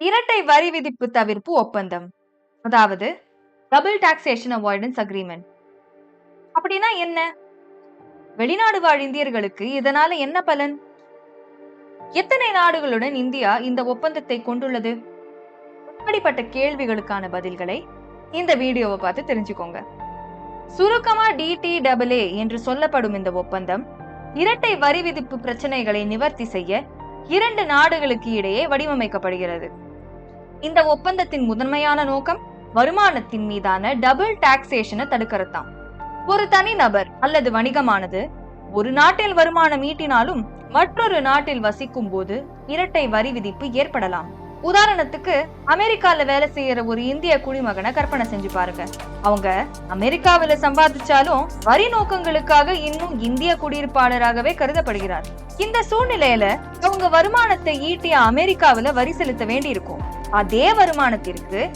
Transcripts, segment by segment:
இரட்டை வரி விதிப்பு தவிர்ப்பு ஒப்பந்தம். அதாவது டபுள் டாக்ஸேஷன் அவாய்டன்ஸ் அக்ரிமெண்ட் அப்படின்னா என்ன? வெளிநாடு வாழ் இந்தியர்களுக்கு இதனால என்ன பலன்? எத்தனை நாடுகளுடன் இந்தியா இந்த ஒப்பந்தத்தை கொண்டுள்ளது? அப்படிப்பட்ட கேள்விகளுக்கான பதில்களை இந்த வீடியோவை பார்த்து தெரிஞ்சுக்கோங்க. சுருக்கமா டிடிடபிள்யூ என்று சொல்லப்படும் இந்த ஒப்பந்தம் இரட்டை வரி விதிப்பு பிரச்சனைகளை நிவர்த்தி செய்ய இரண்டு நாடுகளுக்கு இடையே வடிவமைக்கப்படுகிறது. இந்த ஒப்பந்தத்தின் முதன்மையான நோக்கம் வருமானத்தின் மீதான டபுள் டாக்ஸேஷனை தான் ஒரு தனிநபர் அல்லது வணிகமானது ஒரு நாட்டில் வருமானம் ஈட்டினாலும் மற்றொரு நாட்டில் வசிக்கும் போது இரட்டை வரி விதிப்பு ஏற்படலாம். உதாரணத்துக்கு அமெரிக்கால வேலை செய்யற ஒரு இந்திய குடிமகனை கற்பனை செஞ்சு பாருங்க. அவங்க அமெரிக்காவில சம்பாதிச்சாலும் வரி நோக்கங்களுக்காக இன்னும் இந்திய குடியிருப்பாளராகவே கருதப்படுகிறார். இந்த சூழ்நிலையில அவங்க வருமானத்தை ஈட்டிய அமெரிக்காவில வரி செலுத்த வேண்டி இருக்கும் அதே வருமானத்திற்கு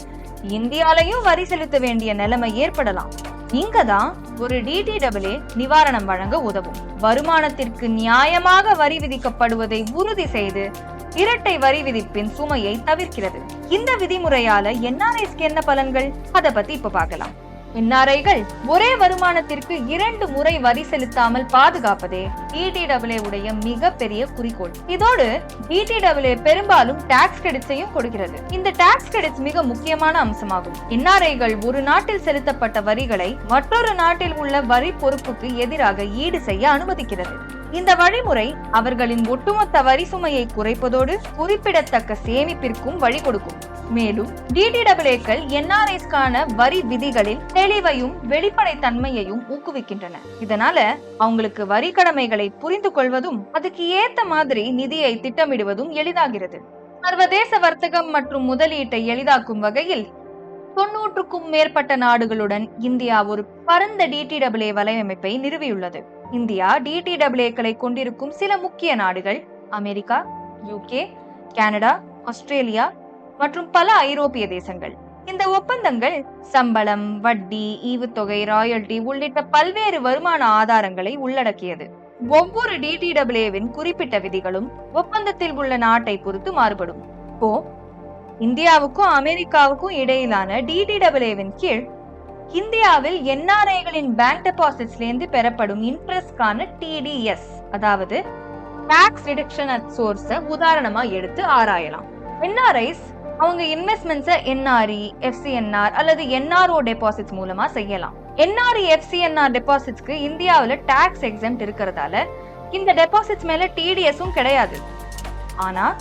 இந்தியாலையும் வரி செலுத்த வேண்டிய நிலைமை ஏற்படலாம். இங்கதான் ஒரு டிடிடபிள்யூ நிவாரணம் வழங்க உதவும். வருமானத்திற்கு நியாயமாக வரி விதிக்கப்படுவதை உறுதி செய்து இரட்டை வரி விதிப்பின் சுமையை தவிர்க்கிறது. இந்த விதிமுறையால என்ஆர்ஐஸ்க்கு என்ன பலன்கள்? அதை பத்தி இப்ப பார்க்கலாம். என்ஆர்ஐகள் ஒரே வருமானத்திற்கு இரண்டு முறை வரி செலுத்தாமல் பாதுகாப்பதே டிடிடபிள்யூ உடைய மிகப்பெரிய குறிக்கோள். இதோடு டிடிடபிள்யூ பெரும்பாலும் டாக்ஸ் கிரெடிட்ஸையும் கொடுக்கிறது. இந்த டாக்ஸ் கிரெடிட்ஸ் மிக முக்கியமான அம்சமாகும். என்ஆர்ஐகள் ஒரு நாட்டில் செலுத்தப்பட்ட வரிகளை மற்றொரு நாட்டில் உள்ள வரி பொறுப்புக்கு எதிராக ஈடு செய்ய அனுமதிக்கிறது. இந்த வழிமுறை அவர்களின் ஒட்டுமொத்த வரி சுமையை குறைப்பதோடு குறிப்பிடத்தக்க சேமிப்பிற்கும் வழி கொடுக்கும். மேலும் டிடிடபிள்யூக்கள் என்ஆர்ஐஸ்க்கான வரி விதிகளில் தெளிவையும் வெளிப்படைத்தன்மையையும் ஊக்குவிக்கின்றன. இதனால அவங்களுக்கு வரி கடமைகளை புரிந்து கொள்வதும் அதுக்கு ஏத்த மாதிரி நிதியை திட்டமிடுவதும் எளிதாகிறது. சர்வதேச வர்த்தகம் மற்றும் முதலீட்டை எளிதாக்கும் வகையில் தொன்னூற்றுக்கும் மேற்பட்ட நாடுகளுடன் இந்தியா ஒரு பரந்த டிடிடபிள்யூ வலையமைப்பை நிறுவியுள்ளது. இந்தியா டிடிடபிள்யூக்களை கொண்டிருக்கும் சில முக்கிய நாடுகள் அமெரிக்கா யூகே கனடா ஆஸ்திரேலியா மற்றும் பல ஐரோப்பிய தேசங்கள். இந்த ஒப்பந்தங்கள் சம்பளம் வட்டி ஈவுத்தொகை ராயல்டி உள்ளிட்ட பல்வேறு வருமான ஆதாரங்களை உள்ளடக்கியது. ஒவ்வொரு டிடிடபிள்யூவின் குறிப்பிட்ட விதிகளும் ஒப்பந்தத்தில் உள்ள நாட்டை பொறுத்து மாறுபடும். இப்போ இந்தியாவுக்கும் அமெரிக்காவுக்கும் இடையிலான டிடிடபிள்யூவின் கீழ் இந்தியாவில் என்ஆர்ஐகளின் பேங்க் டெபாசிட்ஸ்ல இருந்து பெறப்படும் இன்ட்ரெஸ்ட்கான டிடிஎஸ் அதாவது டாக்ஸ் ரிடக்ஷன் அட் சோர்ஸ உதாரணமா எடுத்து ஆராயலாம். என்ஆர்ஐஸ் அவங்க இன்வெஸ்ட்மெண்ட்ஸை என்ஆர்இ எஃப்சிஎன்ஆர் அல்லது என்ஆர்ஓ டெபாசிட்ஸ் மூலமா செய்யலாம். என்ஆர்இ எஃப்சிஎன்ஆர் டெபாசிட்ஸ்க்கு இந்தியாவில் டாக்ஸ் எக்ஸம் இருக்கிறதால இந்த டெபாசிட்ஸ் மேல டிடிஎஸும் கிடையாது. ஆனா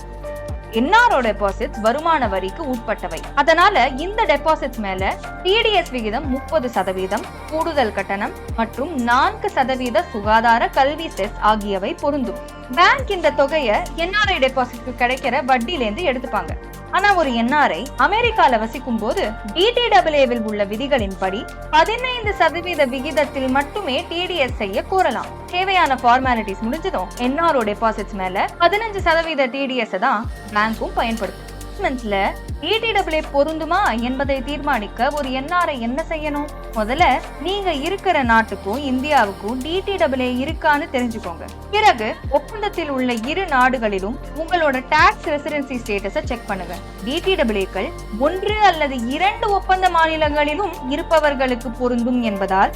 என்ஆர்ஓ டெபாசிட்ஸ் வருமான வரிக்கு உட்பட்டவை. அதனால இந்த டெபாசிட்ஸ் மேல டிடிஎஸ் விகிதம் முப்பது சதவீதம் கூடுதல் கட்டணம் மற்றும் நான்கு சதவீத சுகாதார கல்வி செஸ் ஆகியவை பொருந்தும். பேங்க் இந்த தொகையை என்ஆர்ஐ டெபாசிட்க்கு கிடைக்கிற வட்டியிலேருந்து எடுத்துப்பாங்க. ஆனா ஒரு என்ஆர்ஐ அமெரிக்கால வசிக்கும் போது டிடிடபிள்யூவில் உள்ள விதிகளின்படி பதினைந்து சதவீத விகிதத்தில் மட்டுமே டிடிஎஸ் செய்ய கோரலாம். தேவையான ஃபார்மாலிட்டிஸ் முடிஞ்சதும் என்ஆர்ஓ டெபாசிட்ஸ் மேல பதினஞ்சு சதவீத டிடிஎஸ் தான் பேங்க்கும் பயன்படுத்தும். இன்வெஸ்ட்மெண்ட்ஸ்ல டிடிடபிள்யூ பொருந்துமா என்பதை தீர்மானிக்க ஒரு என்ஆர்ஐ என்ன செய்யணும்? முதல்ல நீங்க இருக்கிற நாட்டுக்கும் இந்தியாவுக்கும் டிடிடபிள்யூ இருக்கான்னு தெரிஞ்சுக்கோங்க. பிறகு ஒப்பந்தத்தில் உள்ள இரு நாடுகளிலும் உங்களோட டாக்ஸ் ரெசிடென்சி ஸ்டேட்டஸ செக் பண்ணுங்க. டிடிடபிள்யூக்கள் ஒன்று அல்லது இரண்டு ஒப்பந்த மாநிலங்களிலும் இருப்பவர்களுக்கு பொருந்தும் என்பதால்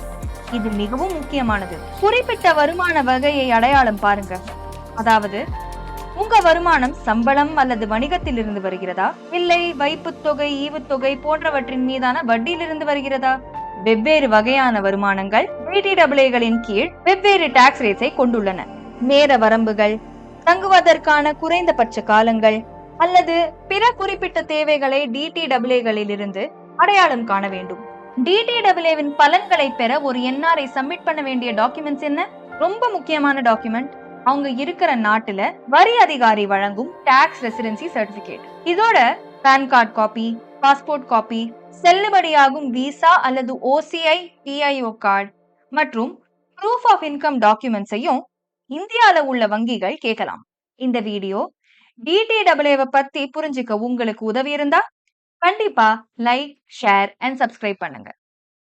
இது மிகவும் முக்கியமானது. குறிப்பிட்ட வருமான வகையை அடையாளம் பாருங்க. அதாவது உங்க வருமானம் சம்பளம் அல்லது வணிகத்தில் இருந்து வருகிறதா? இல்லை வைப்புத் தொகை ஈவுத்தொகை போன்றவற்றின் மீதான வட்டியிலிருந்து வருகிறதா? வெவ்வேறு வகையான வருமானங்கள் டிடிடபிள்யூகளின் கீழ் வெவ்வேறு டாக்ஸ் ரேட்ஸை கொண்டுள்ளன. நேர வரம்புகள் தங்குவதற்கான குறைந்தபட்ச காலங்கள் அல்லது பிற குறிப்பிட்ட தேவைகளை டிடிடபிள்யூகளிலிருந்து அடையாளம் காண வேண்டும். டிடிடபிள்யூவின் பலன்களை பெற ஒரு என்ஆர்ஐ சப்மிட் பண்ண வேண்டிய டாக்குமெண்ட்ஸ் என்ன? ரொம்ப முக்கியமான டாக்குமெண்ட் அவங்க இருக்கிற நாட்டுல வரி அதிகாரி வழங்கும் டாக்ஸ் ரெசிடென்சி சர்டிபிகேட் இதோட PAN card copy passport copy செல்லுபடியாகும் விசா அல்லது ஓசிஐ பிஐஓ கார்டு மற்றும் ப்ரூஃப் ஆஃப் இன்கம் டாக்குமெண்ட்ஸையும் இந்தியால உள்ள வங்கிகள் கேட்கலாம். இந்த வீடியோ டிடிடபிள்யூவை பத்தி புரிஞ்சுக்க உங்களுக்கு உதவி இருந்தா கண்டிப்பா லைக் ஷேர் அண்ட் சப்ஸ்கிரைப் பண்ணுங்க.